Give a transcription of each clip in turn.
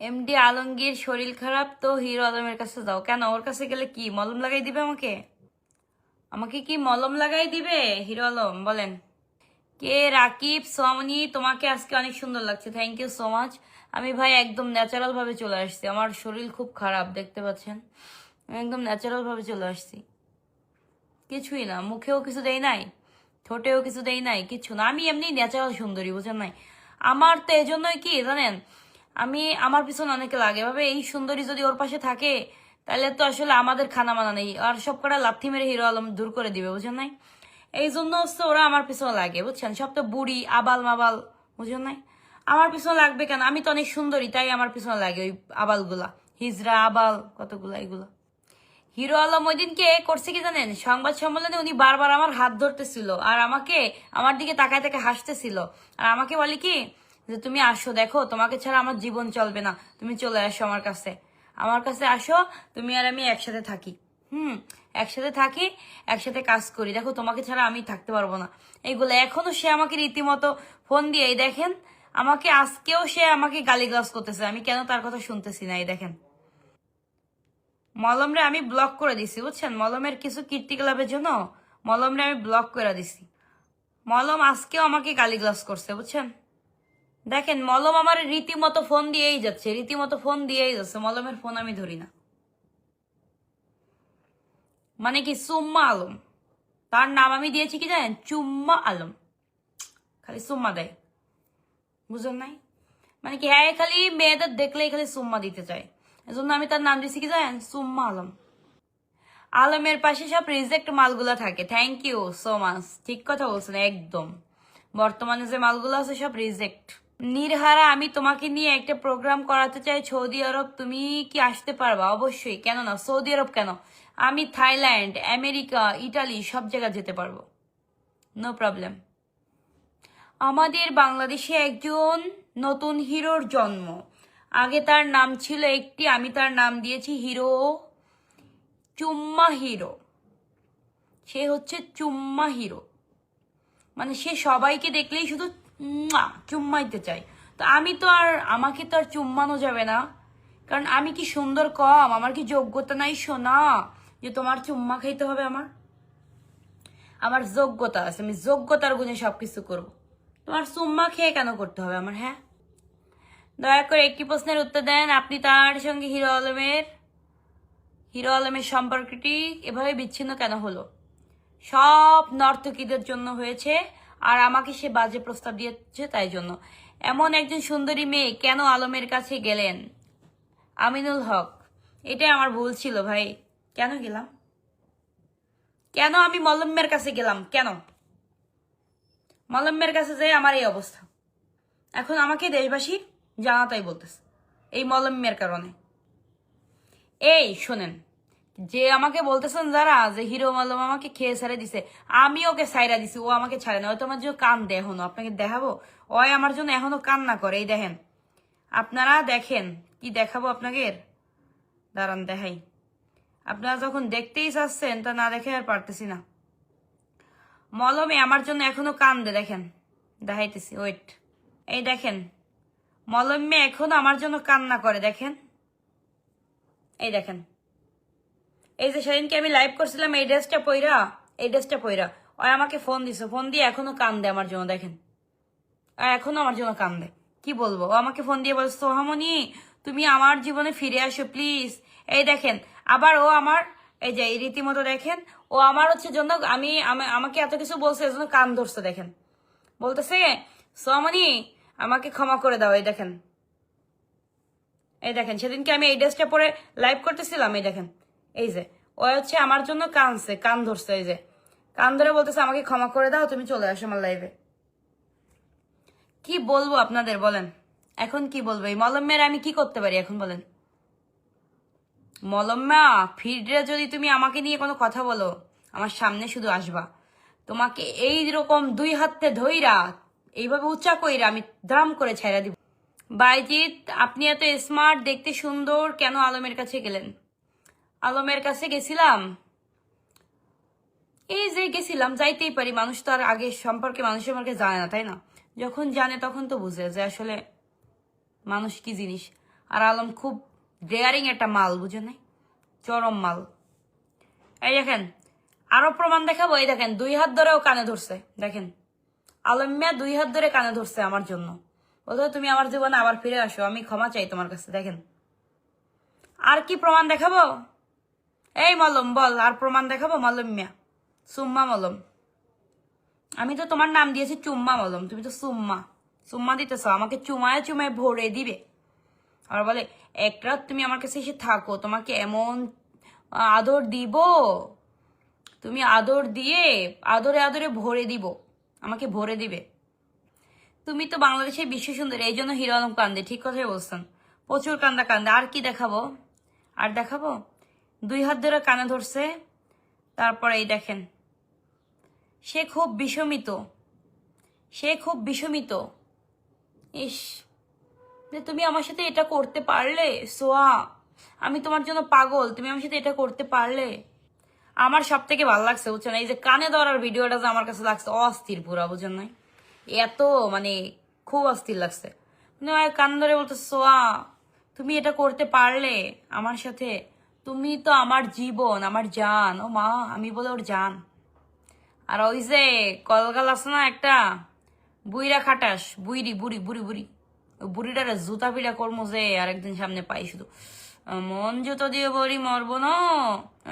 MD Alamgir, শরীর খারাপ, তো হিরো আলমের কাছে যাও। কেন? ওর কাছে গেলে কি? মলম লাগাই দিবে আমাকে? আমাকে কি মলম লাগাই দিবে? হিরো আলম, বলেন। কে রাকিব সোমনি তোমাকে আজকে অনেক সুন্দর লাগছে। থ্যাংক ইউ সো মাচ আমি ভাই একদম ন্যাচারাল ভাবে চলে আসছি। আমার শরীর খুব খারাপ, দেখতে পাচ্ছেন? একদম ন্যাচারাল ভাবে চলে আসছি। কিছুই না, মুখেও কিছু দেই নাই, ঠোঁটেও কিছু দেই নাই, কিছু না। আমি এমনি ন্যাচারাল সুন্দরী, বুঝেন নাই? আমার তো এই জন্যই কি, জানেন? আমি আমার পিছনে অনেকে লাগে। ভাবে এই সুন্দরী যদি ওর পাশে থাকে, তাহলে তো আসলে আমাদের খানা মানা নেই। আর সব কটা লাথি মেরে হিরো আলম দূর করে দিবে, বুঝেন নাই? এই জন্য হচ্ছে ওরা আমার পিছনে লাগে, বুঝছেন? সব তো বুড়ি আবাল মাবাল বুঝেন নাই? আমার পিছনে লাগবে কেন? আমি তো অনেক সুন্দরী, তাই আমার পিছনে লাগে ওই আবালগুলা। হিজরা, আবাল, কতগুলা এগুলো। হিরো আলম ওই দিনকে করছে কি জানেন? সংবাদ সম্মেলনে উনি বারবার আমার হাত ধরতেছিল। আর আমাকে, আমার দিকে তাকায় তাকায় হাসতেছিল। আর আমাকে বলে কি যে তুমি আসো, দেখো, তোমাকে ছাড়া আমার জীবন চলবে না। তুমি চলে আসো আমার কাছে। আমার কাছে আসো, তুমি আর আমি একসাথে থাকি। হুম, একসাথে থাকি, একসাথে কাজ করি। দেখো, তোমাকে ছাড়া আমি থাকতে পারব না। এইগুলো এখনও সে আমাকে রীতিমতো ফোন দিয়ে, এই দেখেন, আমাকে আজকেও সে আমাকে গালিগালাজ করতেছে। আমি কেন তার কথা শুনতেছি না, এই দেখেন। মলমরে আমি ব্লক করে দিছি, বুঝছেন? মলমের কিছু কীর্তিকলাপের জন্য মলমরে আমি ব্লক করে দিছি। মলম আজকেও আমাকে গালিগ্লাস করছে, বুঝছেন? দেখেন, মলম আমার রীতিমতো ফোন দিয়েই যাচ্ছে, রীতিমতো ফোন দিয়েই যাচ্ছে, মলমের ফোন আমি ধরি না। মানে কি, সুম্মা আলম। তার নাম আমি দিয়েছি কি জানেন? চুম্মা আলম। খালি সুম্মা দেয়। বুঝলেন নাই? মানে কি হ্যাঁ খালি মেয়েদের দেখলেই খালি সুম্মা দিতে চায়। এজন্য আমি তার নাম দিয়েছি কি জানেন? সুম্মা আলম। আলমের পাশে সব রিজেক্ট মালগুলা থাকে। থ্যাংক ইউ সো মাচ ঠিক কথা বলছেন, একদম। বর্তমানে যে মালগুলো আছে সব রিজেক্ট। নির্হারা, আমি তোমাকে নিয়ে একটা প্রোগ্রাম করাতে চাই। সৌদি আরব, তুমি কি আসতে পারবা? অবশ্যই। কেন না? সৌদি আরব কেন? আমি থাইল্যান্ড, আমেরিকা, ইটালি সব জায়গায় যেতে পারব। নো প্রবলেম আমাদের বাংলাদেশে একজন নতুন হিরোর জন্ম। আগে তার নাম ছিল একটি, আমি তার নাম দিয়েছি হিরো চুম্মা হিরো। সে হচ্ছে চুম্মা হিরো। মানে সে সবাইকে দেখলেই শুধু চুম্মাইতে চাই। তো আমি তো আর, আমাকে তো আর চুম্মানো যাবে না। কারণ আমি কি সুন্দর কম? আমার কি যোগ্যতা নাই শোনা যে তোমার চুম্মা খাইতে হবে আমার? আমার যোগ্যতা আছে, আমি যোগ্যতার গুণে সবকিছু করব। তোমার চুম্মা খেয়ে কেন করতে হবে আমার হ্যাঁ? দয়া করে একটি প্রশ্নের উত্তর দেন। আপনি তার সঙ্গে হিরো আলমের হিরো আলমের সম্পর্কটি এভাবে বিচ্ছিন্ন কেন হলো? সব নর্তকীদের জন্য হয়েছে। আর আমাকে সে বাজে প্রস্তাব দিয়েছে তাই জন্য। এমন একজন সুন্দরী মেয়ে কেন আলমের কাছে গেলেন? আমিনুল হক, এটাই আমার ভুল ছিল ভাই। কেন গেলাম? কেন আমি মলম্মের কাছে গেলাম? কেন? মলম্মের কাছে যাই আমার এই অবস্থা। এখন আমাকে দেশবাসী জানাতাই বলতেছে এই মলম্মের কারণে। এই, শোনেন যে আমাকে বলতেছেন যারা যে হিরো মলম আমাকে খেয়ে ছেড়ে দিছে, আমি ওকে সাইরা দিছি, ও আমাকে ছাড়ে না ও তোমার জন্য কান দেয় এখনও। আপনাকে দেখাবো? ওই আমার জন্য এখনও কান্না করে। এই দেখেন, আপনারা দেখেন, কি দেখাবো আপনাকে? দাঁড়ান, দেখাই। আপনারা যখন দেখতেই চাচ্ছেন, তা না দেখে আর পারতেছি না। মলমে আমার জন্য এখনও কান্দে দেখেন। দেখাইতেছি ওয়েট এই দেখেন, মলমে এখনও আমার জন্য কান্না করে, দেখেন। এই দেখেন এই যে সেদিনকে আমি লাইভ করছিলাম, এই ড্রেসটা পইরা, এই ড্রেসটা পইরা। ওই আমাকে ফোন দিছে ফোন দিয়ে এখনও কান্দে আমার জন্য, দেখেন। আর এখনও আমার জন্য কান্দে। কি বলব? ও আমাকে ফোন দিয়ে বলছে সোহামনি তুমি আমার জীবনে ফিরে আসো প্লিজ এই দেখেন, আবার ও আমার, এই যে, এই রীতিমতো দেখেন, ও আমার হচ্ছে জন্য আমি, আমা- আমাকে এত কিছু বলছে, এজন্য কান ধরছে, দেখেন। বলতেছে সোহামনি আমাকে ক্ষমা করে দাও, এই দেখেন। এই দেখেন, সেদিনকে আমি এই ড্রেসটা পরে লাইভ করতেছিলাম, এই দেখেন। এই যে, ও হচ্ছে আমার জন্য কানছে কান ধরছে, এই যে। কান ধরে বলতেছে, আমাকে ক্ষমা করে দাও, তুমি চলে আসো আমার লাইভে কি বলব আপনাদের, বলেন। এখন কি বলব? এই মলম্মের আমি কি করতে পারি এখন, বলেন? মলম্মা ফিরলে যদি তুমি আমাকে নিয়ে কোনো কথা বলো, আমার সামনে শুধু আসবা। তোমাকে এই রকম দুই হাতে ধইরা, এইভাবে উঁচা কইরা আমি দাম করে ছেড়া দিব। বাইজিৎ, আপনি এত স্মার্ট দেখতে সুন্দর, কেন আলমের কাছে গেলেন? আলমের কাছে গেছিলাম। এই যে গেছিলাম, যাইতেই পারি, মানুষ তো আর আগে সম্পর্কে, মানুষের সম্পর্কে জানে না, তাই না? যখন জানে তখন তো বুঝে যে আসলে মানুষ কি জিনিস। আর আলম খুব ডেয়ারিং একটা মাল বুঝে নাই? চরম মাল। এই দেখেন, আরও প্রমাণ দেখাবো। এই দেখেন, দুই হাত ধরেও কানে ধরছে, দেখেন। আলম মিয়া দুই হাত ধরে কানে ধরছে আমার জন্য। বলতো তুমি আমার জীবনে আবার ফিরে আসো, আমি ক্ষমা চাই তোমার কাছে, দেখেন। আর কি প্রমাণ দেখাবো? এই মলম, বল, আর প্রমাণ দেখাবো? মলম মিয়া। সুম্মা মলম। আমি তো তোমার নাম দিয়েছি চুম্মা মলম, তুমি তো সুম্মা। সুম্মা দিতেছ, আমাকে চুমায় চুমায় ভরে দিবে। আর বলে, এক রাত তুমি আমার কাছে এসে থাকো, তোমাকে এমন আদর দিব, তুমি আদর দিয়ে আদরে আদরে ভরে দিব, আমাকে ভরে দিবে। তুমি তো বাংলাদেশের বিশ্ব সুন্দর, এই জন্য হিরো আলম কান্দে, ঠিক কথাই বলছেন। প্রচুর কান্দা কান্দে, আর কি দেখাবো? আর দেখাবো? দুই হাত ধরে কানে ধরছে। তারপরে এই দেখেন, সে খুব বিষমিত, সে খুব বিষমিত। ইস তুমি আমার সাথে এটা করতে পারলে? সোয়া, আমি তোমার জন্য পাগল, তুমি আমার সাথে এটা করতে পারলে? আমার সব থেকে ভালো লাগছে, বুঝছেন? এই যে কানে ধরার ভিডিওটা যে আমার কাছে লাগছে, অস্থির পুরা বুঝছেন নাই? এত মানে খুব অস্থির লাগছে। মানে কান ধরে বলতো সোয়া, তুমি এটা করতে পারলে আমার সাথে? তুমি তো আমার জীবন, আমার জান। ও মা, আমি বলে ওর জান। আর ওই যে কলগাল আছে না একটা বুইরা খাটাস বুইরি বুড়ি বুড়ি বুড়ি। বুড়িটারে জুতা পিটা কর্ম যে আরেকদিন সামনে পাই শুধু। মন জুতো দিয়ে বড়ি মরবো না?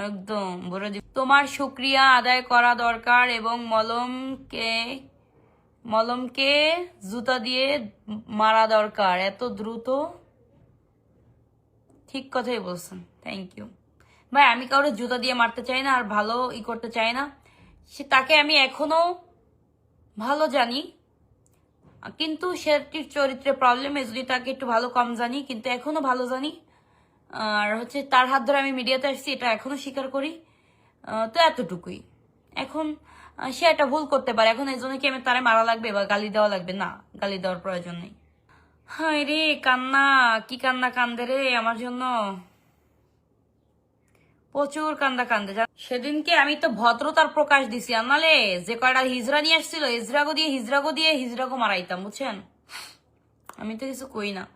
একদম, বলে তোমার শুক্রিয়া আদায় করা দরকার এবং মলমকে মলমকে জুতা দিয়ে মারা দরকার। এত দ্রুত ঠিক কথাই বলছেন। থ্যাংক ইউ ভাই, আমি কাউরে জুতা দিয়ে মারতে চাই না আর ভালো ই করতে চাই না। সে, তাকে আমি এখনও ভালো জানি। কিন্তু সেটির চরিত্রে প্রবলেম এ যদি তাকে একটু ভালো কম জানি, কিন্তু এখনও ভালো জানি। আর হচ্ছে তার হাত ধরে আমি মিডিয়াতে আসছি, এটা এখনও স্বীকার করি। তো এতটুকুই। এখন সে একটা ভুল করতে পারে। এখন এই জন্য কি আমি তারে মারা লাগবে বা গালি দেওয়া লাগবে? না, গালি দেওয়ার প্রয়োজন নেই। হায় রে, কান্না। কি কান্না কান্দে রে আমার জন্য? প্রচুর কান্দা কান্দে। সেদিনকে আমি তো ভদ্রতার প্রকাশ দিছি, আর নালে যে কয়টা হিজরা নিয়ে আসছিল, হিজড়াগো দিয়ে হিজড়াগো দিয়ে হিজড়াগো মারাইতাম, বুঝছেন? আমি তো কিছু কই না।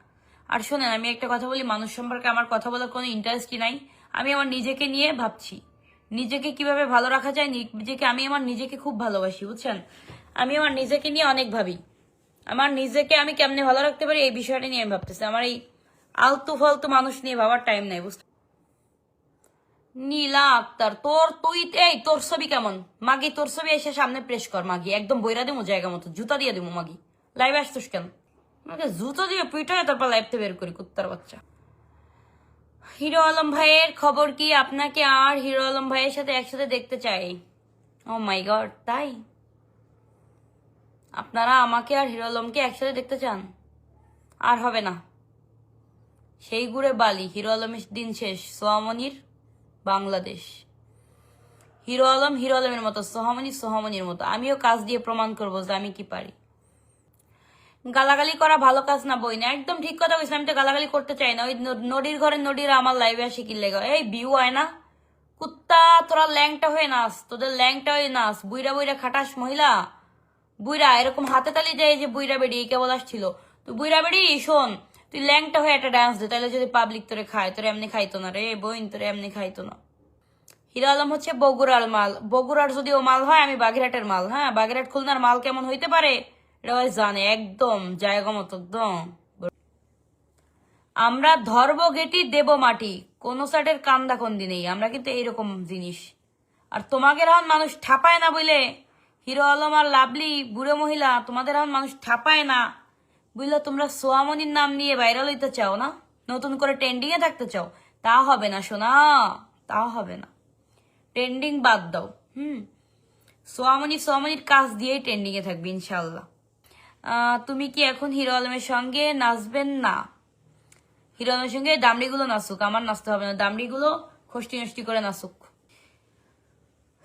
আর শোনেন, আমি একটা কথা বলি, মানুষ সম্পর্কে আমার কথা বলার কোনো ইন্টারেস্টই নাই। আমি আমার নিজেকে নিয়ে ভাবছি। নিজেকে কীভাবে ভালো রাখা যায় নিজেকে আমি আমার নিজেকে খুব ভালোবাসি, বুঝছেন? আমি আমার নিজেকে নিয়ে অনেক ভাবি। আমার নিজেকে আমি কেমনে ভালো রাখতে পারি এই বিষয়টা নিয়ে আমি ভাবতেছি। আমার এই আলতু ফালতু মানুষ নিয়ে ভাবার টাইম নাই, বুঝতে নীলা আক্তার, তোর তুই এই তোর ছবি কেমন? মাগি, তোর ছবি এসে সামনে প্রেস কর, মাগি। একদম বইরা দিমু জায়গা মতো, জুতা দিয়ে দিমু মাগি। লাইভ আসছিস কেন? জুতো দিয়ে পিঠায় তারপর লাইভতে বের করি, কুত্তার বাচ্চা। হিরো আলম ভাইয়ের খবর কি আপনাকে আর হিরো আলম ভাইয়ের সাথে একসাথে দেখতে চাই? ও মাই গড তাই? আপনারা আমাকে আর হিরো আলমকে একসাথে দেখতে চান? আর হবে না। সেই গুড়ে বালি, হিরো আলমের দিন শেষ সোয়ামনির বাংলাদেশ। হিরো আলম হিরো আলমের মতো, সোহামনি সোহামনির মতো। আমিও কাজ দিয়ে প্রমাণ করব যে আমি কি পারি। গালাগালি করা ভালো কাজ না, বই না। একদম ঠিক কথা বলছি আমি তো গালাগালি করতে চাই না। ওই নদীর ঘরে নদীর আমার লাইভে আসে কি লেগে এই বিউ হয় না। কুত্তা, তোরা ল্যাংটা হয়ে নাচ, তোদের ল্যাংটা হয়ে নাচ। বুইরা বুইরা খাটাস মহিলা। বুইরা এরকম হাতে তালি দেয় যে বুইরা বেড়ি কেবল আসছিল। তো বুইরা বেড়ি, শোন, তুই ল্যাংটা হয়ে একটা ডান্স দে তাহলে যদি পাবলিক তোরে খায়, তোরে এমনি খাইতো না রে বইন তোরে এমনি খাইতো না। হিরো আলম হচ্ছে বগুড়ার মাল। বগুড়ার যদি ও মাল হয়, আমি বাগেরহাটের মাল। হ্যাঁ বাগেরহাট, খুলনার মাল কেমন হইতে পারে? এটা জানে, একদম, জায়গা মতো, একদম। আমরা ধর্ব গেটি, দেব মাটি। কোন সাইডের কান্দা কন্দি নেই, আমরা কিন্তু এইরকম জিনিস। আর তোমাকে এখন মানুষ ঠাপায় না বলে হিরো আলম আর লাভলি, বুড়ো মহিলা, তোমাদের এখন মানুষ ঠাপায় না। বুঝলে, তোমরা সোয়ামনির নাম নিয়ে ভাইরাল হইতে চাও না? নতুন করে ট্রেন্ডিং এ থাকতে চাও? তা হবে না, সোনা। তা হবে না। ট্রেন্ডিং বাদ দাও, হুম? সোয়ামনি সোয়ামনির কাজ দিয়েই ট্রেন্ডিং এ থাকবে ইনশাল্লাহ তুমি কি এখন হিরো আলমের সঙ্গে নাচবেন না? হিরো আলমের সঙ্গে দামড়িগুলো নাচুক, আমার নাচতে হবে না। দামড়িগুলো খষ্টি নষ্টি করে নাচুক।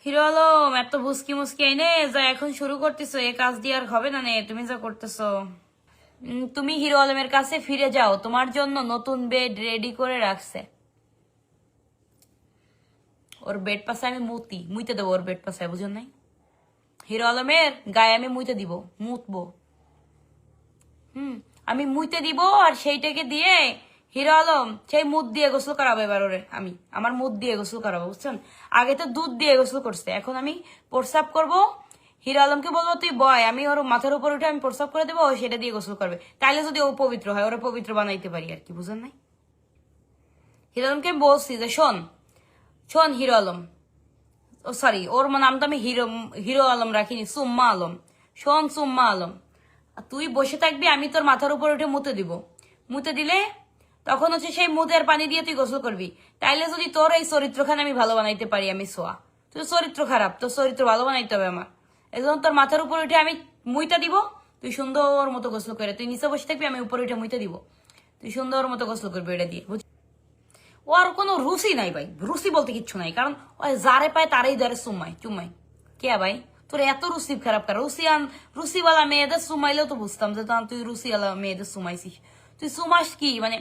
হিরো আলম, এত বুসকি মুসকি এনে যা এখন শুরু করতেছো, এ কাজ দিয়ে আর হবে না নে, তুমি যা করতেছো। তুমি হিরো আলমের কাছে ফিরে যাও, তোমার জন্য নতুন বেড রেডি করে রাখছে। ওর বেড পাশে আমি মুতি, মুইতে দেবো ওর বেড পাশে বুঝুন নাই? হিরো আলমের গায়ে আমি মুইতে দিব, মুতবো। হুম, আমি মুইতে দিব আর সেইটাকে দিয়ে হিরো আলম, সেই মুদ দিয়ে গোসল করাবো এবার ওরে, আমি, আমার মুদ দিয়ে গোসল করাবো, বুঝছেন? আগে তো দুধ দিয়ে গোসল করছে, এখন আমি প্রস্রাব করব। হিরো আলমকে বলব, তুই বয়, আমি ওর মাথার উপর উঠে আমি প্রস্রাব করে দেবো, ও সেটা দিয়ে গোসল করবে। তাইলে যদি ও পবিত্র হয়, ওরা পবিত্র বানাইতে পারি আর কি, বুঝেন নাই? হিরো আলমকে আমি বলছি যে, শোন শোন হিরো আলম, ও সরি ওর নাম তো আমি হিরো হিরো আলম রাখিনি, সুম্মা আলম। শোন, সুম্মা আলম, তুই বসে থাকবি, আমি তোর মাথার উপর উঠে মুতে দিব। মুতে দিলে তখন হচ্ছে সেই মুতের পানি দিয়ে তুই গোসল করবি। তাইলে যদি তোর এই চরিত্রখানে আমি ভালো বানাইতে পারি আমি সোয়া। তুই চরিত্র খারাপ, তোর চরিত্র ভালো বানাইতে হবে আমার। এই জন্য তোর মাথার উপর উঠে আমি মুইটা দিব, তুই সুন্দর মতো গোসল করে, তুই নিচে বসে থাকবি, আমি উপরে উঠে মুইটা দিব। তুই সুন্দর মতো গোসল করবি, এটা দিয়ে ও আর কোনো রুচি নাই ভাই, রুচি বলতে কিচ্ছু নাই, কারণ ওই যারে পায় তারাই ধরে সুমাই চুমাই কে ভাই? তোর এত রুচি খারাপ কার রুচি আন রুচিওয়ালা মেয়েদের সুমাইলেও তো বুঝতাম যে তুই রুচিওয়ালা মেয়েদের সুমাইছিস তুই সুমাস কি? মানে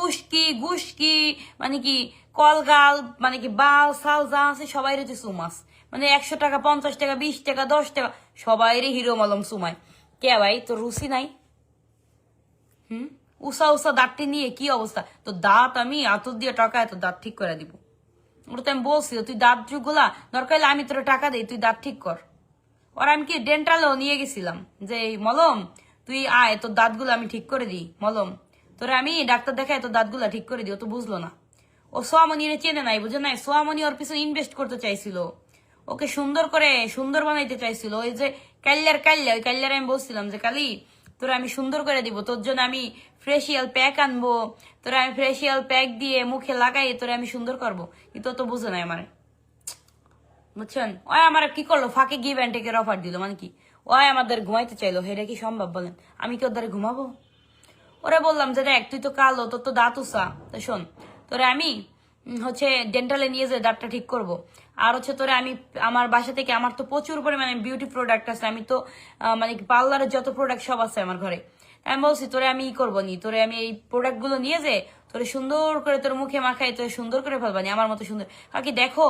উস কি গুস কি মানে কি, কলগাল মানে কি, বাল, সাল, যা আছে সবাই তুই সুমাস। মানে একশো টাকা, পঞ্চাশ টাকা, বিশ টাকা, দশ টাকা, সবাই হিরো মলম সুমাই কে ভাই, তোর রুচি নাই? হুম? উষা উষা দাঁতটি নিয়ে কি অবস্থা? তো দাঁত আমি আতর দিয়ে টাকায় তো দাঁত ঠিক করে দিব। ওটা তো আমি বলছি, তুই দাঁত যুগুলা, দরকার হলে আমি তোর টাকা দিই, তুই দাঁত ঠিক কর। ওর আমি কি ডেন্টালও নিয়ে গেছিলাম, যে মলম, তুই আয়, তোর দাঁতগুলো আমি ঠিক করে দিই, মলম। তোরে আমি ডাক্তার দেখায় তোর দাঁতগুলো ঠিক করে দিও, তো বুঝলো না। ও সোয়ামনিরে চেনে নাই, বুঝে নাই? সোয়ামনি ওর পিছনে ইনভেস্ট করতে চাইছিল। ওকে সুন্দর করে সুন্দর বানাইতে চাইছিল। ওই যে কাল্যার কাল্যা ওই কাল্যার আমি বলছিলাম যে, কালি, তোরা আমি সুন্দর করে দিব, তোর জন্য আমি ফ্রেশিয়াল প্যাক আনব, তোরা আমি ফ্রেশিয়াল প্যাক দিয়ে মুখে লাগাই, তোরা আমি সুন্দর করব। কিন্তু তো বুঝে নাই আমার। বুঝছেন? ওই আমার কি করল? ফাঁকে গিভ অ্যান্ড টেকের অফার দিল মানে কি? ওই আমাদের ঘুমাইতে চাইলো। হেটা কি সম্ভব বলেন? আমি কি ওর দ্বারা ঘুমাবো? ওরে বললাম যে দেখ, তুই তো কালো, তোর তো দাঁত তো শোন, তোরে আমি হচ্ছে ডেন্টালে নিয়ে যে দাঁতটা ঠিক করব। আর হচ্ছে তোরে আমি আমার বাসা থেকে, আমার তো প্রচুর পরিমাণে বিউটি প্রোডাক্ট আছে। আমি তো মানে পার্লারের যত প্রোডাক্ট সব আছে আমার ঘরে। আমি বলছি, তোরে আমি ই করব নি। তোরে আমি এই প্রোডাক্টগুলো নিয়ে যে, তোরে সুন্দর করে তোর মুখে মাখাই, তোরে সুন্দর করে ফেলবানি আমার মতো সুন্দর। কাকি, দেখো,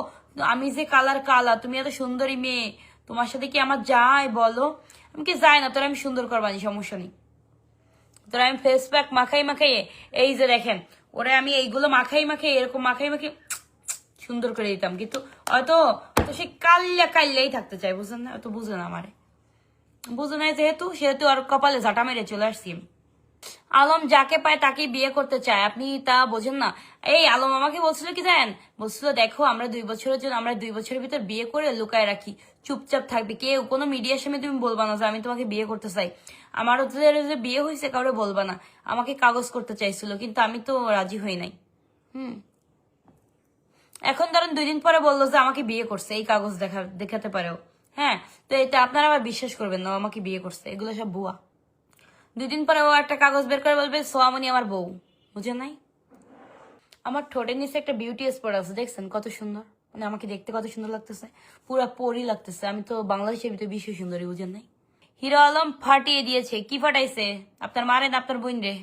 আমি যে কালার কালা, তুমি এত সুন্দরী মেয়ে, তোমার সাথে কি আমার যায় বলো? আমি কি যাই না, তোরে আমি সুন্দর করবানি সমস্যা নেই। তোরা আমি ফেস প্যাক মাখাই মাখাই এই যে দেখেন, ওরা আমি এইগুলো মাখাই মাখাই, এরকম মাখাই মাখাই সুন্দর করে দিতাম। কিন্তু হয়তো হয়তো সে কাল্লা কাল্লাই থাকতে চায়, বুঝলেন না? হয়তো বুঝে না আমারে। বুঝে নাই যেহেতু, সেহেতু আর কপালে ঝাঁটা মেরে চলে আসছি আমি। আলম যাকে পায় তাকে বিয়ে করতে চায়। আপনি তা বোঝেন না। এই আলম আমাকে বলছিল কি জানেন? বলছিল, দেখো, আমরা দুই বছরের জন্য, আমরা দুই বছরের ভিতর বিয়ে করে লুকায় রাখি। চুপচাপ থাকবে। কেউ কোনো মিডিয়ার সামনে তুমি বলবা না যে আমি তোমাকে বিয়ে করতে চাই। আমার হচ্ছে যে বিয়ে হয়েছে, কাউরে বলবা না। আমাকে কাগজ করতে চাইছিল, কিন্তু আমি তো রাজি হই নাই। হুম। এখন ধরেন দুই দিন পরে বলল যে আমাকে বিয়ে করছে, এই কাগজ দেখা, দেখাতে পারেও। হ্যাঁ? তো এটা আপনারা আবার বিশ্বাস করবেন না আমাকে বিয়ে করছে। এগুলো সব ভুয়া। দুই দিন পরে ও একটা কাগজ বের করে বলবে সোয়ামনি আমার বউ। বুঝে নাই? আমার ঠোঁটের নিচে একটা বিউটি স্পট আছে, দেখছেন? কত সুন্দর। মানে আমাকে দেখতে কত সুন্দর লাগতেছে। পুরো পরি লাগতেছে। আমি তো বাংলাদেশের ভিতরে বিশ্ব সুন্দরী, বুঝেন নাই? হিরো আলম ফাটিয়ে দিয়েছে। কি ফাটাইছে? আপনার মারেন আপনার বোন রে?